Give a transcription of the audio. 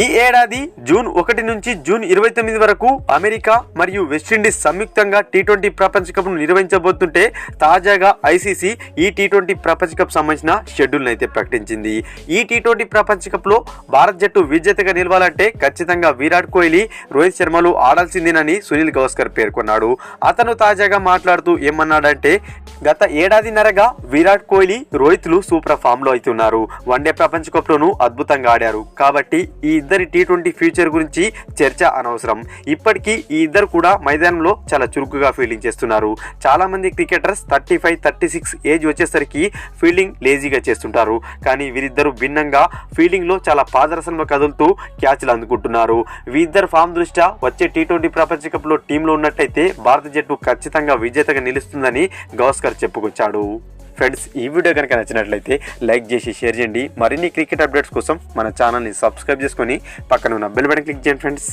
ఈ ఏడాది జూన్ ఒకటి నుంచి జూన్ ఇరవై తొమ్మిది వరకు అమెరికా మరియు వెస్టిండీస్ సంయుక్తంగా టీ ట్వంటీ ప్రపంచ కప్ను నిర్వహించబోతుంటే తాజాగా ఐసీసీ ఈ టీ ట్వంటీ ప్రపంచ కప్ సంబంధించిన షెడ్యూల్ అయితే ప్రకటించింది. ఈ టీ ట్వంటీ ప్రపంచ కప్లో భారత్ జట్టు విజేతగా నిలవాలంటే ఖచ్చితంగా విరాట్ కోహ్లీ రోహిత్ శర్మలు ఆడాల్సిందేనని సునీల్ గవాస్కర్ పేర్కొన్నాడు. అతను తాజాగా మాట్లాడుతూ ఏమన్నాడంటే గత ఏడాదిన్నరగా విరాట్ కోహ్లీ రోహిత్లు సూపర్ ఫామ్లో అయితే ఉన్నారు వన్డే ప్రపంచ కప్లోనూ అద్భుతంగా ఆడారు. కాబట్టి ఈ ఇద్దరి టీ ట్వంటీ ఫ్యూచర్ గురించి చర్చ అనవసరం. ఇప్పటికీ ఈ ఇద్దరు కూడా మైదానంలో చాలా చురుకుగా ఫీల్డింగ్ చేస్తున్నారు. చాలా మంది cricketers thirty five thirty six age వచ్చేసరికి ఫీల్డింగ్ లేజీగా చేస్తుంటారు. కానీ వీరిద్దరు భిన్నంగా ఫీల్డింగ్లో చాలా పాదరసంలో కదులుతూ క్యాచ్లు అందుకుంటున్నారు. వీరిద్దరు ఫామ్ దృష్ట్యా వచ్చే టీ ట్వంటీ ప్రపంచ కప్లో టీంలో ఉన్నట్టయితే భారత జట్టు ఖచ్చితంగా విజేతగా నిలుస్తుందని గౌస్కర్ చెప్పుకొచ్చాడు. ఫ్రెండ్స్ ఈ వీడియో కనుక నచ్చినట్లయితే లైక్ చేసి షేర్ చేయండి. మరిన్ని క్రికెట్ అప్డేట్స్ కోసం మన ఛానల్ని సబ్స్క్రైబ్ చేసుకొని పక్కన ఉన్న బెల్ బటన్ క్లిక్ చేయండి ఫ్రెండ్స్